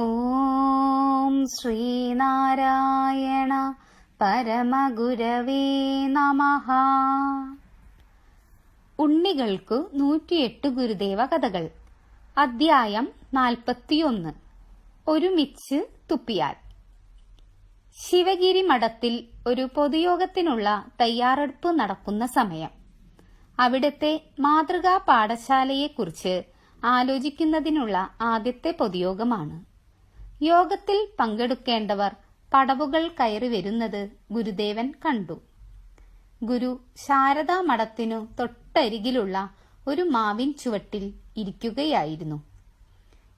ഓം ശ്രീനാരായണ പരമഗുരവേ നമ. ഉണ്ണികൾക്കു നൂറ്റിയെട്ട് ഗുരുദേവ കഥകൾ. അദ്ധ്യായം നാൽപ്പത്തിയൊന്ന്. ഒരുമിച്ച് തുപ്പിയാൽ. ശിവഗിരി മഠത്തിൽ ഒരു പൊതുയോഗത്തിനുള്ള തയ്യാറെടുപ്പ് നടക്കുന്ന സമയം. അവിടത്തെ മാതൃകാ പാഠശാലയെക്കുറിച്ച് ആലോചിക്കുന്നതിനുള്ള ആദ്യത്തെ പൊതുയോഗമാണ്. യോഗത്തിൽ പങ്കെടുക്കേണ്ടവർ പടവുകൾ കയറി വരുന്നത് ഗുരുദേവൻ കണ്ടു. ഗുരു ശാരദാ മഠത്തിനു തൊട്ടരികിലുള്ള ഒരു മാവിൻ ചുവട്ടിൽ ഇരിക്കുകയായിരുന്നു.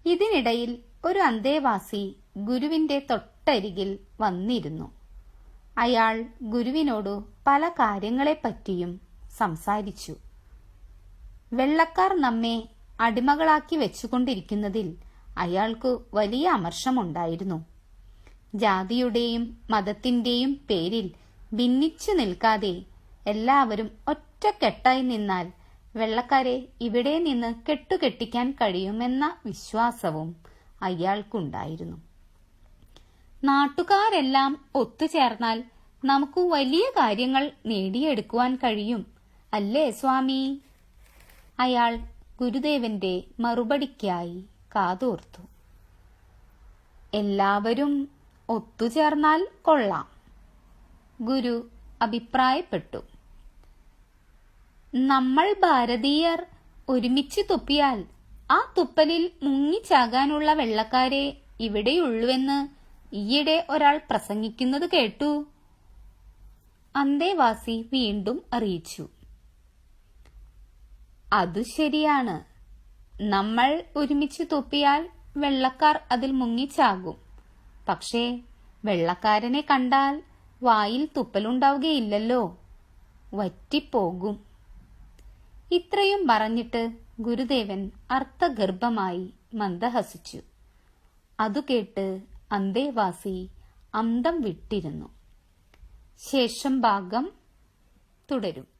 ഇതിനിടയിൽ ഒരു അന്തേവാസി ഗുരുവിന്റെ തൊട്ടരികിൽ വന്നിരുന്നു. അയാൾ ഗുരുവിനോട് പല കാര്യങ്ങളെപ്പറ്റിയും സംസാരിച്ചു. വെള്ളക്കാർ നമ്മെ അടിമകളാക്കി വെച്ചുകൊണ്ടിരിക്കുന്നതിൽ അയാൾക്കു വലിയ അമർഷമുണ്ടായിരുന്നു. ജാതിയുടെയും മതത്തിന്റെയും പേരിൽ ഭിന്നിച്ചു നിൽക്കാതെ എല്ലാവരും ഒറ്റക്കെട്ടായി നിന്നാൽ വെള്ളക്കാരെ ഇവിടെ നിന്ന് കെട്ടുകെട്ടിക്കാൻ കഴിയുമെന്ന വിശ്വാസവും അയാൾക്കുണ്ടായിരുന്നു. നാട്ടുകാരെല്ലാം ഒത്തുചേർന്നാൽ നമുക്ക് വലിയ കാര്യങ്ങൾ നേടിയെടുക്കുവാൻ കഴിയും അല്ലേ സ്വാമി? അയാൾ ഗുരുദേവന്റെ മറുപടിക്കായി കാതോർത്തു. എല്ലാവരും ഒത്തുചേർന്നാൽ കൊള്ളാം. ഗുരു അഭിപ്രായപ്പെട്ടു. നമ്മൾ ഭാരതീയർ ഒരുമിച്ച് തുപ്പിയാൽ ആ തുപ്പലിൽ മുങ്ങിച്ചാകാനുള്ള വെള്ളക്കാരെ ഇവിടെയുള്ളുവെന്ന് ഈയിടെ ഒരാൾ പ്രസംഗിക്കുന്നത് കേട്ടു. അന്തേവാസി വീണ്ടും അറിയിച്ചു. അത് ശരിയാണ്. നമ്മൾ ഒരുമിച്ച് തുപ്പിയാൽ വെള്ളക്കാർ അതിൽ മുങ്ങിച്ചാകും. പക്ഷേ വെള്ളക്കാരനെ കണ്ടാൽ വായിൽ തുപ്പലുണ്ടാവുകയില്ലല്ലോ. വറ്റിപ്പോകും. ഇത്രയും പറഞ്ഞിട്ട് ഗുരുദേവൻ അർത്ഥഗർഭമായി മന്ദഹസിച്ചു. അതു കേട്ട് അന്തേവാസി അന്തം വിട്ടിരുന്നു. ശേഷം ഭാഗം തുടരും.